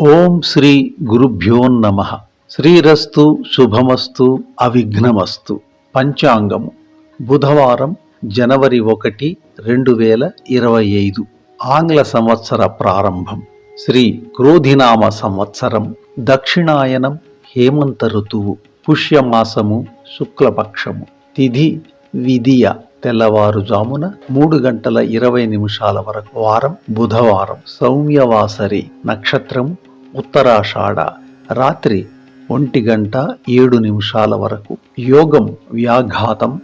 ఓం శ్రీ గురుభ్యోన్నమ శ్రీరస్తు శుభమస్తు అవిఘ్నమస్తు. పంచాంగము. బుధవారం జనవరి ఒకటి రెండు వేల ఇరవై ఐదు. ఆంగ్ల సంవత్సర ప్రారంభం. శ్రీ క్రోధినామ సంవత్సరం. దక్షిణాయనం హేమంత ఋతువు. పుష్యమాసము శుక్లపక్షము. తిథి విధియ. తెల్లవారుజామున మూడు గంటల ఇరవై నిమిషాల వరకు వారం బుధవారం. సౌమ్యవాసరి నక్షత్రం ఉత్తరాషాఢ రాత్రి ఒంటి గంట ఏడు నిమిషాల వరకు యోగం వ్యాఘాతం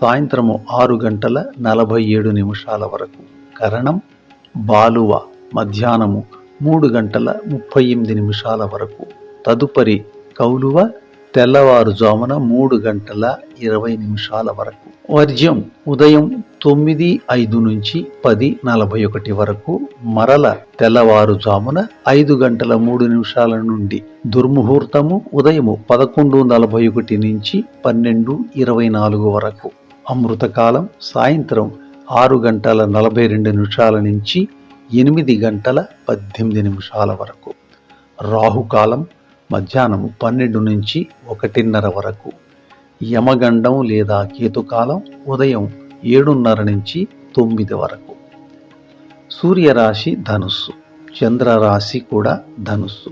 సాయంత్రము ఆరు గంటల నలభై ఏడు నిమిషాల వరకు. కరణం బాలువ మధ్యాహ్నము మూడు గంటల ముప్పై ఎనిమిది నిమిషాల వరకు. తదుపరి కౌలువ తెల్లవారుజామున మూడు గంటల ఇరవై నిమిషాల వరకు. వర్జ్యం ఉదయం తొమ్మిది ఐదు నుంచి పది నలభై ఒకటి వరకు మరల తెల్లవారుజామున ఐదు గంటల మూడు నిమిషాల నుండి దుర్ముహూర్తము ఉదయము పదకొండు నలభై ఒకటి నుంచి పన్నెండు ఇరవై నాలుగు వరకు. అమృతకాలం సాయంత్రం ఆరు గంటల నలభై రెండు నిమిషాల నుంచి ఎనిమిది గంటల పద్దెనిమిది నిమిషాల వరకు. రాహుకాలం మధ్యాహ్నం పన్నెండు నుంచి ఒకటిన్నర వరకు. యమగండం లేదా కేతుకాలం ఉదయం ఏడున్నర నుంచి తొమ్మిది వరకు. సూర్యరాశి ధనుస్సు. చంద్రరాశి కూడా ధనుస్సు.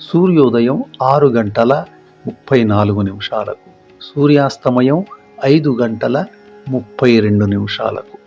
సూర్యోదయం ఆరు గంటల ముప్పై నాలుగు నిమిషాలకు. సూర్యాస్తమయం ఐదు గంటల ముప్పై రెండు నిమిషాలకు.